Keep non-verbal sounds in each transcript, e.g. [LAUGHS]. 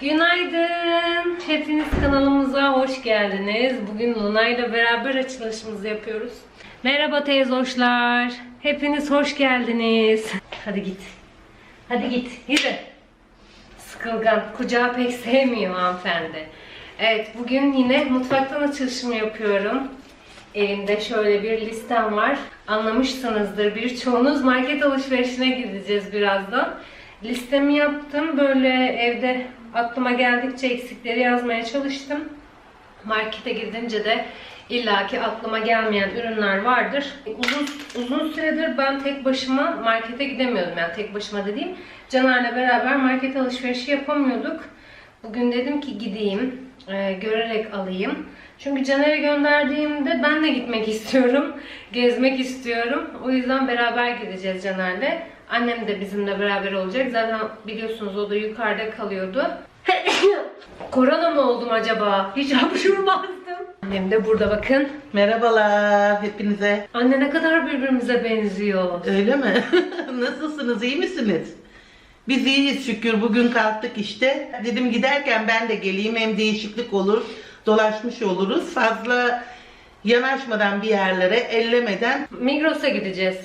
Günaydın. Hepiniz kanalımıza hoş geldiniz. Bugün Luna ile beraber açılışımızı yapıyoruz. Merhaba teyzoşlar. Hepiniz hoş geldiniz. Hadi git. Hadi git. Yürü. Sıkılgan. Kucağı pek sevmiyor hanımefendi. Evet bugün yine mutfaktan açılışımı yapıyorum. Elimde şöyle bir listem var. Anlamışsınızdır birçoğunuz market alışverişine gideceğiz birazdan. Listemi yaptım. Böyle evde aklıma geldikçe eksikleri yazmaya çalıştım. Markete gidince de illaki aklıma gelmeyen ürünler vardır. Uzun uzun süredir ben tek başıma markete gidemiyordum. Yani tek başıma dediğim Caner'le beraber market alışverişi yapamıyorduk. Bugün dedim ki gideyim, e, görerek alayım. Çünkü Caner'e gönderdiğimde ben de gitmek [LAUGHS] istiyorum, gezmek istiyorum. O yüzden beraber gideceğiz Caner'le. Annem de bizimle beraber olacak. Zaten biliyorsunuz o da yukarıda kalıyordu. [LAUGHS] Korona mı oldum acaba? Hiç hapşurmazdım. Annem de burada bakın. Merhabalar hepinize. Anne ne kadar birbirimize benziyor. Öyle mi? [LAUGHS] Nasılsınız? iyi misiniz? Biz iyiyiz şükür. Bugün kalktık işte. Dedim giderken ben de geleyim. Hem değişiklik olur. Dolaşmış oluruz. Fazla yanaşmadan bir yerlere, ellemeden. Migros'a gideceğiz.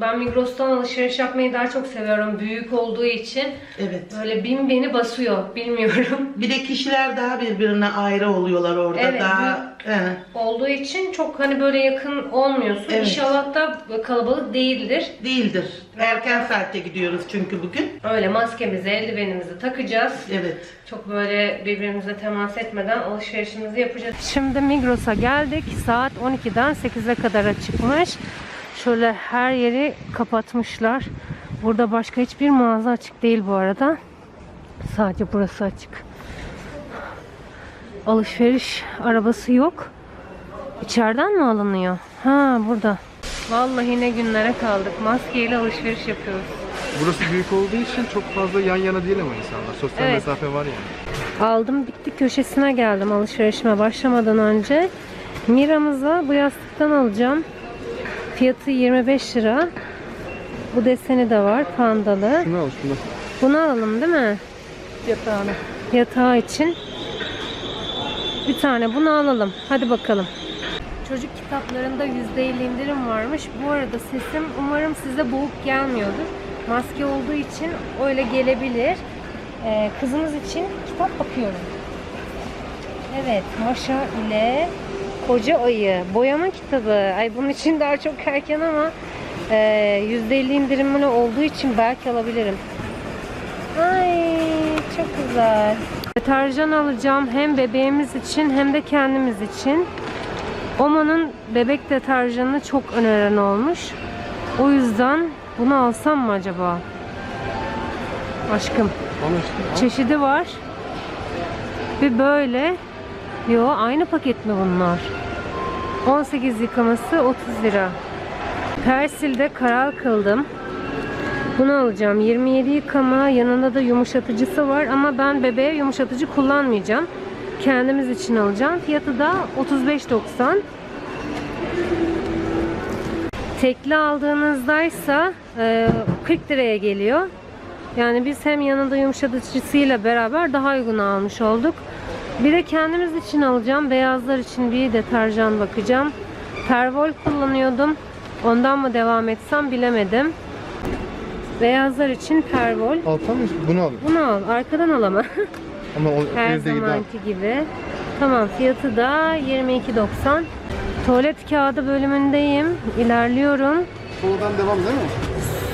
Ben Migros'tan alışveriş yapmayı daha çok seviyorum. Büyük olduğu için Evet. böyle bin beni basıyor. Bilmiyorum. [LAUGHS] Bir de kişiler daha birbirine ayrı oluyorlar orada. Evet, daha He. olduğu için çok hani böyle yakın olmuyorsun. Evet. İnşallah da kalabalık değildir. değildir. Erken saatte gidiyoruz çünkü bugün. Öyle maskemizi, eldivenimizi takacağız. Evet. Çok böyle birbirimize temas etmeden alışverişimizi yapacağız. Şimdi Migros'a geldik. Saat 12'den 8'e kadar açıkmış. Şöyle her yeri kapatmışlar. Burada başka hiçbir mağaza açık değil bu arada. Sadece burası açık. Alışveriş arabası yok. İçeriden mi alınıyor? Ha burada. Vallahi ne günlere kaldık. Maskeyle alışveriş yapıyoruz. Burası büyük olduğu için çok fazla yan yana değil ama insanlar. Sosyal Evet. mesafe var yani. Aldım bitti köşesine geldim alışverişime başlamadan önce. Mira'mıza bu yastıktan alacağım. Fiyatı 25 lira. Bu deseni de var pandalı. Şunu al şunu. Bunu alalım değil mi? Yatağına. Yatağı için. Bir tane bunu alalım. Hadi bakalım. Çocuk kitaplarında %50 indirim varmış. Bu arada sesim umarım size boğuk gelmiyordur. Maske olduğu için öyle gelebilir. Ee, kızımız için kitap bakıyorum. Evet, Maşa ile Koca Ayı. Boyama kitabı. Ay bunun için daha çok erken ama e, %50 indirimli olduğu için belki alabilirim. Ay çok güzel. Deterjan alacağım hem bebeğimiz için hem de kendimiz için. Omo'nun bebek deterjanını çok öneren olmuş. O yüzden bunu alsam mı acaba? Aşkım. Çeşidi var. Bir böyle. Yo aynı paket mi bunlar? 18 yıkaması 30 lira. Persil'de karar kıldım. Bunu alacağım. 27 yıkama yanında da yumuşatıcısı var ama ben bebeğe yumuşatıcı kullanmayacağım. Kendimiz için alacağım. Fiyatı da 35.90. Tekli aldığınızdaysa e, 40 liraya geliyor. Yani biz hem yanında yumuşatıcısıyla beraber daha uygun almış olduk. Bir de kendimiz için alacağım. Beyazlar için bir deterjan bakacağım. Pervol kullanıyordum. Ondan mı devam etsem bilemedim. Beyazlar için pervol. Altan mı? Bunu al. Bunu al. Arkadan al ama. [LAUGHS] Ama o Her zamanki gibi. Tamam fiyatı da 22.90. Tuvalet kağıdı bölümündeyim. İlerliyorum. Soludan devam değil mi?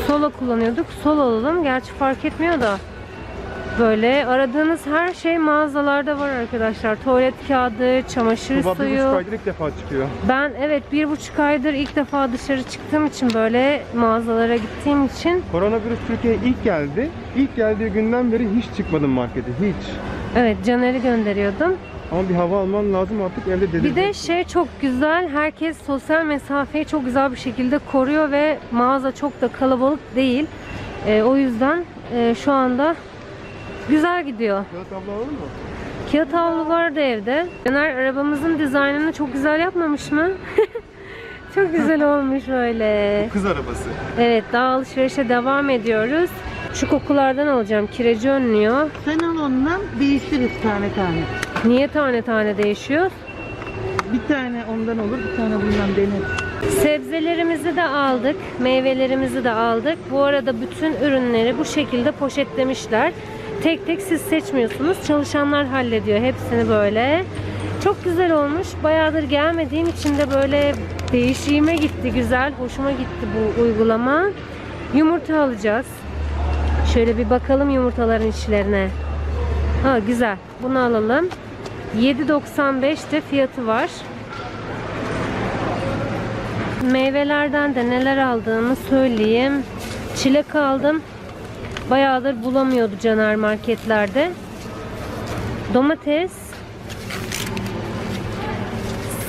Solo kullanıyorduk. Solo alalım. Gerçi fark etmiyor da. Böyle aradığınız her şey mağazalarda var arkadaşlar. Tuvalet kağıdı, çamaşır Tuba bir buçuk suyu. aydır ilk defa çıkıyor. Ben evet bir buçuk aydır ilk defa dışarı çıktığım için böyle mağazalara gittiğim için Koronavirüs Türkiye'ye ilk geldi. İlk geldiği günden beri hiç çıkmadım markete. Hiç. evet Caner'i gönderiyordum. Ama bir hava alman lazım artık evde dedim. Bir de şey çok güzel. Herkes sosyal mesafeyi çok güzel bir şekilde koruyor ve mağaza çok da kalabalık değil. Ee, o yüzden e, şu anda güzel gidiyor. Kağıt abla alalım mı? Kağıt havlu vardı evde. Caner arabamızın dizaynını çok güzel yapmamış mı? [LAUGHS] çok güzel olmuş böyle. Kız arabası. Evet daha alışverişe devam ediyoruz. Şu kokulardan alacağım. Kireci önlüyor. Sen al ondan değiştiririz tane tane. Niye tane tane değişiyor? Bir tane ondan olur, bir tane bundan deneriz. Sebzelerimizi de aldık, meyvelerimizi de aldık. Bu arada bütün ürünleri bu şekilde poşetlemişler. Tek tek siz seçmiyorsunuz. Çalışanlar hallediyor hepsini böyle. Çok güzel olmuş. Bayağıdır gelmediğim için de böyle değişime gitti. Güzel, hoşuma gitti bu uygulama. Yumurta alacağız. Şöyle bir bakalım yumurtaların içlerine. Ha güzel. Bunu alalım. 7.95 de fiyatı var. Meyvelerden de neler aldığımı söyleyeyim. Çilek aldım. Bayağıdır bulamıyordu Caner marketlerde. Domates.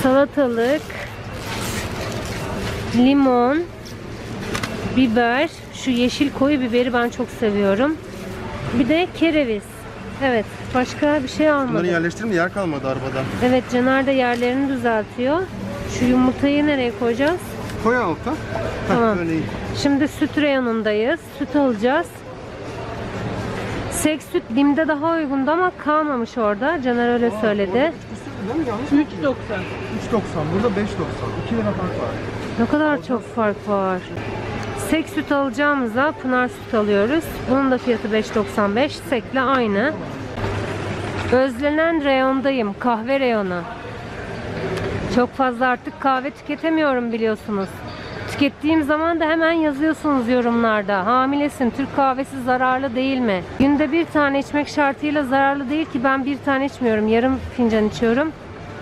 Salatalık. Limon. Biber. Şu yeşil koyu biberi ben çok seviyorum. Bir de kereviz. Evet. Başka bir şey Bunları almadım. yerleştirin de yer kalmadı arabada. Evet Caner de yerlerini düzeltiyor. Şu yumurtayı nereye koyacağız? Koy alta. Tamam. Şimdi süt reyonundayız. Süt alacağız. Sek süt Bim'de daha uygundu ama kalmamış orada. Caner öyle söyledi. Değil mi? Yanlış mı? 3.90. 3.90. Burada 5.90. 2 lira fark var. Ne kadar çok fark var. Sek süt alacağımıza Pınar süt alıyoruz. Bunun da fiyatı 5.95. Sek'le aynı. Özlenen reyondayım. Kahve reyonu. Çok fazla artık kahve tüketemiyorum biliyorsunuz. Tükettiğim zaman da hemen yazıyorsunuz yorumlarda. Hamilesin, Türk kahvesi zararlı değil mi? Günde bir tane içmek şartıyla zararlı değil ki ben bir tane içmiyorum. Yarım fincan içiyorum.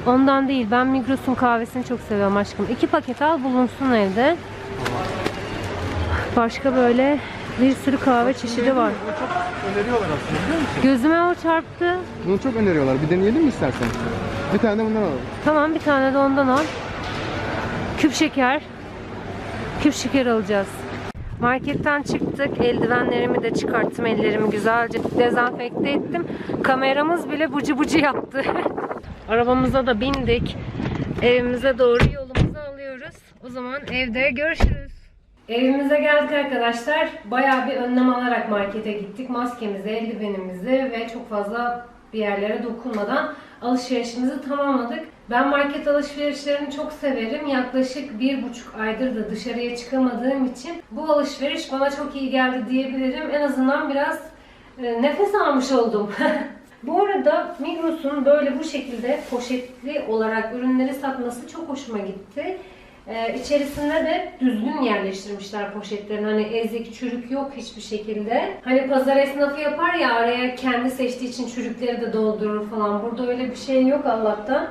Ondan değil. Ben Migros'un kahvesini çok seviyorum aşkım. İki paket al bulunsun evde. Başka böyle bir sürü kahve çeşidi var. Bunu çok öneriyorlar aslında biliyor musun? Gözüme o çarptı. Bunu çok öneriyorlar. Bir deneyelim mi istersen? Bir tane de bundan alalım. Tamam bir tane de ondan al. Küp şeker. Küp şeker alacağız. Marketten çıktık. Eldivenlerimi de çıkarttım. Ellerimi güzelce dezenfekte ettim. Kameramız bile bucu bucu yaptı. [LAUGHS] Arabamıza da bindik. Evimize doğru yolumuzu alıyoruz. O zaman evde görüşürüz. Evimize geldik arkadaşlar. Bayağı bir önlem alarak markete gittik. Maskemizi, eldivenimizi ve çok fazla bir yerlere dokunmadan alışverişimizi tamamladık. Ben market alışverişlerini çok severim. Yaklaşık bir buçuk aydır da dışarıya çıkamadığım için bu alışveriş bana çok iyi geldi diyebilirim. En azından biraz e, nefes almış oldum. [LAUGHS] bu arada Migros'un böyle bu şekilde poşetli olarak ürünleri satması çok hoşuma gitti. Ee, içerisinde de düzgün yerleştirmişler poşetlerini. Hani ezik, çürük yok hiçbir şekilde. Hani pazar esnafı yapar ya araya kendi seçtiği için çürükleri de doldurur falan. Burada öyle bir şey yok Allah'tan.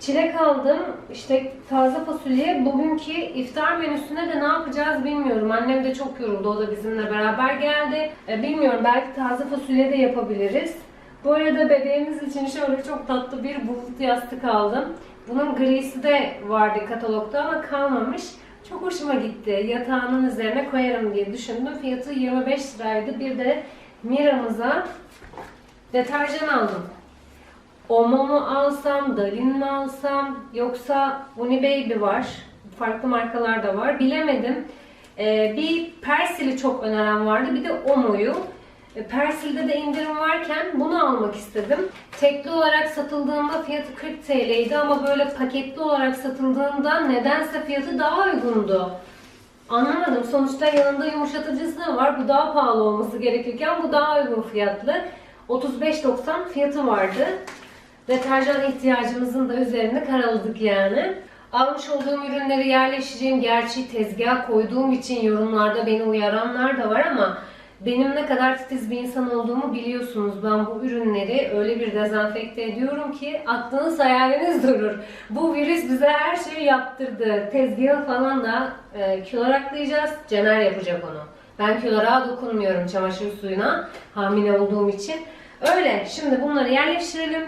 Çilek aldım. İşte taze fasulye. Bugünkü iftar menüsüne de ne yapacağız bilmiyorum. Annem de çok yoruldu. O da bizimle beraber geldi. Ee, bilmiyorum belki taze fasulye de yapabiliriz. Bu arada bebeğimiz için şöyle çok tatlı bir bulut yastık aldım. Bunun grisi de vardı katalogda ama kalmamış. Çok hoşuma gitti. Yatağının üzerine koyarım diye düşündüm. Fiyatı 25 liraydı. Bir de Mira'mıza deterjan aldım. Omo mu alsam, Dalin mi alsam yoksa Unibaby var. Farklı markalar da var. Bilemedim. Ee, bir Persil'i çok öneren vardı. Bir de Omo'yu. E, Persil'de de indirim varken bunu almak istedim. Tekli olarak satıldığında fiyatı 40 TL'ydi ama böyle paketli olarak satıldığında nedense fiyatı daha uygundu. Anlamadım. Sonuçta yanında yumuşatıcısı da var. Bu daha pahalı olması gerekirken bu daha uygun fiyatlı. 35.90 fiyatı vardı. Deterjan ihtiyacımızın da üzerinde karaladık yani. Almış olduğum ürünleri yerleştireceğim. Gerçi tezgah koyduğum için yorumlarda beni uyaranlar da var ama benim ne kadar titiz bir insan olduğumu biliyorsunuz. Ben bu ürünleri öyle bir dezenfekte ediyorum ki aklınız hayaliniz durur. Bu virüs bize her şeyi yaptırdı. Tezgahı falan da e, külaraklayacağız. Cener yapacak onu. Ben külarağa dokunmuyorum çamaşır suyuna hamile olduğum için. Öyle. Şimdi bunları yerleştirelim.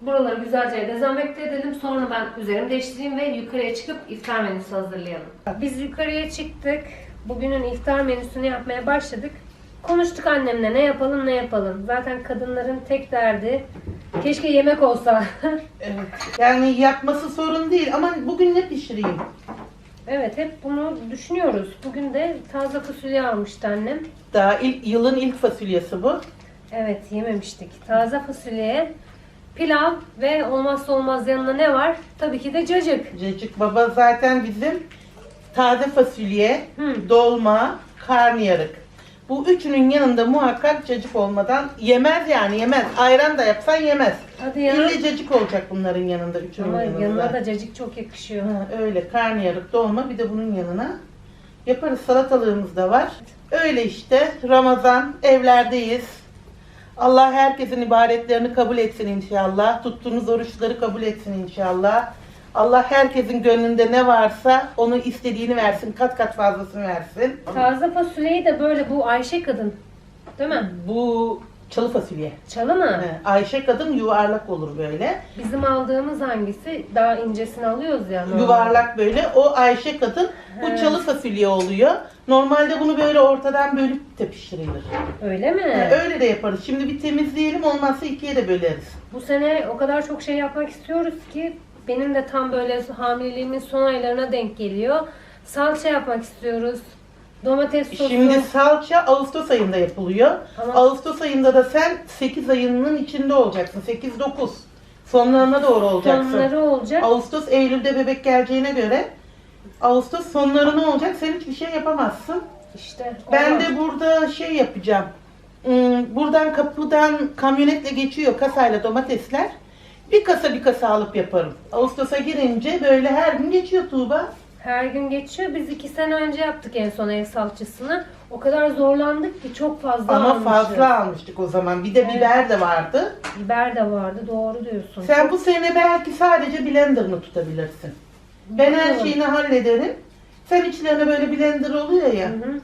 Buraları güzelce dezenfekte edelim. Sonra ben üzerimi değiştireyim ve yukarıya çıkıp iftar menüsü hazırlayalım. Biz yukarıya çıktık. Bugünün iftar menüsünü yapmaya başladık. Konuştuk annemle ne yapalım ne yapalım. Zaten kadınların tek derdi keşke yemek olsa. [LAUGHS] Evet. Yani yapması sorun değil ama bugün ne pişireyim? Evet hep bunu düşünüyoruz. Bugün de taze fasulye almıştı annem. Daha ilk, yılın ilk fasulyesi bu. Evet yememiştik. Taze fasulyeye pilav ve olmazsa olmaz yanına ne var? Tabii ki de cacık. Cacık baba zaten bizim taze fasulye, Hı. dolma, karnıyarık. Bu üçünün yanında muhakkak cacık olmadan yemez yani yemez. Ayran da yapsan yemez. Hadi ya. İlle cacık olacak bunların yanında, üçünün Ama yanında. yanına da cacık çok yakışıyor. Ha, öyle karnıyarık dolma bir de bunun yanına yaparız salatalığımız da var. Öyle işte Ramazan evlerdeyiz. Allah herkesin ibadetlerini kabul etsin inşallah. Tuttuğunuz oruçları kabul etsin inşallah. Allah herkesin gönlünde ne varsa onu istediğini versin. Kat kat fazlasını versin. Taze fasulyeyi de böyle bu Ayşe kadın. Değil mi? Bu çalı fasulye. Çalı mı? He, Ayşe kadın yuvarlak olur böyle. Bizim aldığımız hangisi? Daha incesini alıyoruz ya. normalde. Yuvarlak böyle. O Ayşe kadın. Bu He. çalı fasulye oluyor. Normalde bunu böyle ortadan bölüp de pişirilir. Öyle mi? Ha, Öyle de yaparız. Şimdi bir temizleyelim olmazsa ikiye de böleriz. Bu sene o kadar çok şey yapmak istiyoruz ki benim de tam böyle hamileliğimin son aylarına denk geliyor. Salça yapmak istiyoruz. Domates sosu. Şimdi salça Ağustos ayında yapılıyor. Ama- Ağustos ayında da sen 8 ayının içinde olacaksın. 8-9. Sonlarına doğru olacaksın. sonları olacak. Ağustos, Eylül'de bebek geleceğine göre Ağustos sonları ne olacak? Sen hiçbir şey yapamazsın. İşte Ben olmaz. de burada şey yapacağım. Hmm, Buradan kapıdan kamyonetle geçiyor kasayla domatesler. Bir kasa bir kasa alıp yaparım. Ağustos'a girince böyle her gün geçiyor Tuğba. her gün geçiyor. Biz iki sene önce yaptık en son ev salçasını. O kadar zorlandık ki çok fazla Ama almışız. fazla almıştık o zaman. Bir de Evet. biber de vardı. Biber de vardı. Doğru diyorsun. Sen bu sene belki sadece blenderını tutabilirsin. Ben her şeyini hallederim. Sen içlerine böyle blender oluyor ya. Hı hı.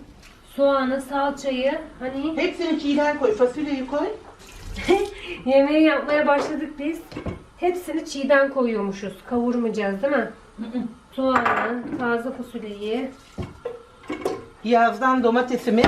Soğanı, salçayı hani Hepsini çiğden koy. Fasulyeyi koy. [LAUGHS] yemeği yapmaya başladık biz. Hepsini çiğden koyuyormuşuz. Kavurmayacağız değil mi? [LAUGHS] Soğanı, taze fasulyeyi. Yazdan domatesimiz.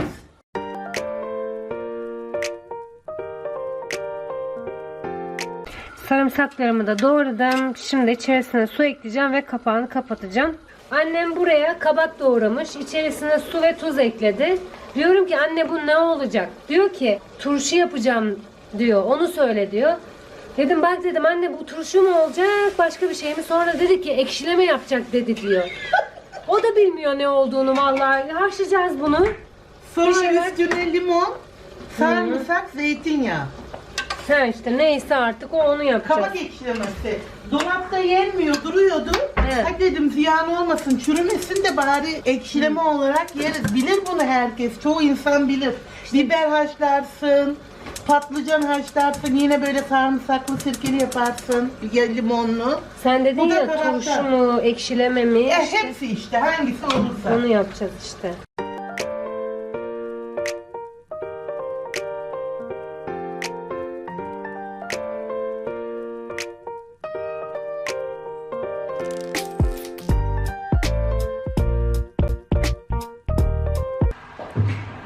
Sarımsaklarımı da doğradım. Şimdi içerisine su ekleyeceğim ve kapağını kapatacağım. Annem buraya kabak doğramış. İçerisine su ve tuz ekledi. Diyorum ki anne bu ne olacak? Diyor ki turşu yapacağım diyor. Onu söyle diyor. Dedim bak dedim anne bu turşu mu olacak başka bir şey mi? Sonra dedi ki ekşileme yapacak dedi diyor. O da bilmiyor ne olduğunu vallahi. Haşlayacağız bunu. Sonra şeyler- üstüne limon, sarımsak, zeytinyağı. Ha işte neyse artık o onu yapacağız. Kabak ekşilemesi. Dolapta yenmiyor, duruyordu. Evet. Hadi dedim ziyan olmasın, çürümesin de bari ekşileme olarak yeriz. Bilir bunu herkes, çoğu insan bilir. Biber haşlarsın, patlıcan haşlarsın, yine böyle sarımsaklı sirkeli yaparsın, ya limonlu. Sen dedin Bu da ya tarafta. turşu mu, ekşileme mi? Ya İşte hepsi işte, hangisi olursa. onu yapacağız işte.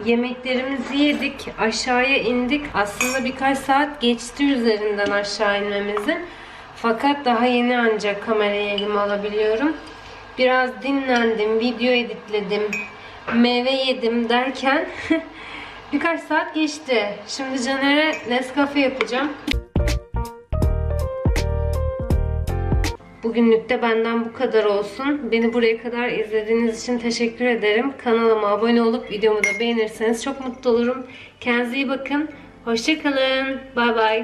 Yemeklerimizi yedik, aşağıya indik. Aslında birkaç saat geçti üzerinden aşağı inmemizin. Fakat daha yeni ancak kamerayı elime alabiliyorum. Biraz dinlendim, video editledim, meyve yedim derken [LAUGHS] birkaç saat geçti. Şimdi Caner'e Nescafe yapacağım. Bugünlük de benden bu kadar olsun. Beni buraya kadar izlediğiniz için teşekkür ederim. Kanalıma abone olup videomu da beğenirseniz çok mutlu olurum. Kendinize iyi bakın. Hoşçakalın. Bay bay.